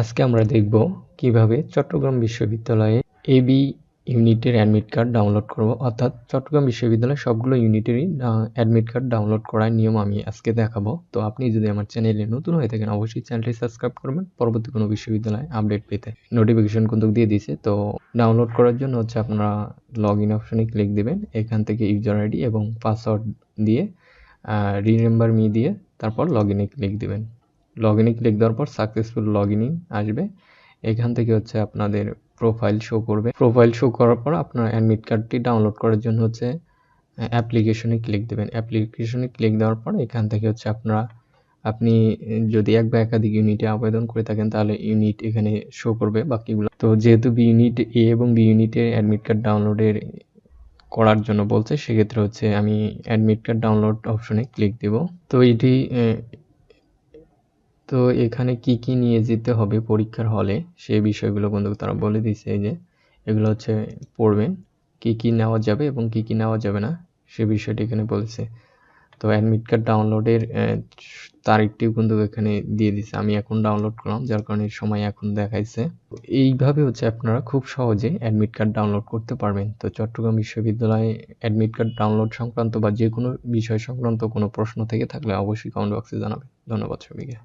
আজকে আমরা দেখব কীভাবে চট্টগ্রাম বিশ্ববিদ্যালয়ে এবি ইউনিটের অ্যাডমিট কার্ড ডাউনলোড করব। অর্থাৎ চট্টগ্রাম বিশ্ববিদ্যালয়ের সবগুলো ইউনিটেরই অ্যাডমিট কার্ড ডাউনলোড করার নিয়ম আমি আজকে দেখাবো। তো আপনি যদি আমার চ্যানেলে নতুন হয়ে থাকেন, অবশ্যই চ্যানেলটি সাবস্ক্রাইব করবেন। পরবর্তী কোনো বিশ্ববিদ্যালয়ে আপডেট পেতে নোটিফিকেশন কিন্তু দিয়ে দিছে তো ডাউনলোড করার জন্য হচ্ছে আপনারা লগ ইন অপশনে ক্লিক দিবেন। এখান থেকে ইউজার আইডি এবং পাসওয়ার্ড দিয়ে রিমেম্বার মি দিয়ে তারপর লগ ইনে ক্লিক দিবেন। লগ ইনে ক্লিক দেওয়ার পর সাকসেসফুল লগ ইন আসবে। এখান থেকে হচ্ছে আপনাদের প্রোফাইল শো করবে। প্রোফাইল শো করার পর আপনার অ্যাডমিট কার্ডটি ডাউনলোড করার জন্য হচ্ছে অ্যাপ্লিকেশনে ক্লিক দেবেন। অ্যাপ্লিকেশনে ক্লিক দেওয়ার পর এখান থেকে হচ্ছে আপনারা, আপনি যদি এক বা একাধিক ইউনিটে আবেদন করে থাকেন, তাহলে ইউনিট এখানে শো করবে বাকিগুলো। তো যেহেতু বি ইউনিট এ এবং বি ইউনিটের অ্যাডমিট কার্ড ডাউনলোডের করার জন্য বলছে, সেক্ষেত্রে হচ্ছে আমি অ্যাডমিট কার্ড ডাউনলোড অপশনে ক্লিক দেব। তো এটি তো এখানে কি কি নিয়ে যেতে হবে পরীক্ষার হলে? সেই বিষয়গুলো কিন্তু তারা বলে দিছে যে, এগুলো হচ্ছে পড়বেন, কি কি নেওয়া যাবে এবং কি কি নেওয়া যাবে না, সে বিষয়টি এখানে বলেছে। তো অ্যাডমিট কার্ড ডাউনলোডের তারিখটিও কিন্তু এখানে দিয়ে দিছে আমি এখন ডাউনলোড করলাম, যার কারণে সময় এখন দেখাইছে। এইভাবে হচ্ছে আপনারা খুব সহজে অ্যাডমিট কার্ড ডাউনলোড করতে পারবেন। তো চট্টগ্রাম বিশ্ববিদ্যালয়ে অ্যাডমিট কার্ড ডাউনলোড সংক্রান্ত বা যে কোনো বিষয় সংক্রান্ত কোনো প্রশ্ন থেকে থাকলে অবশ্যই কমেন্ট বক্সে জানাবেন। ধন্যবাদ সবাইকে।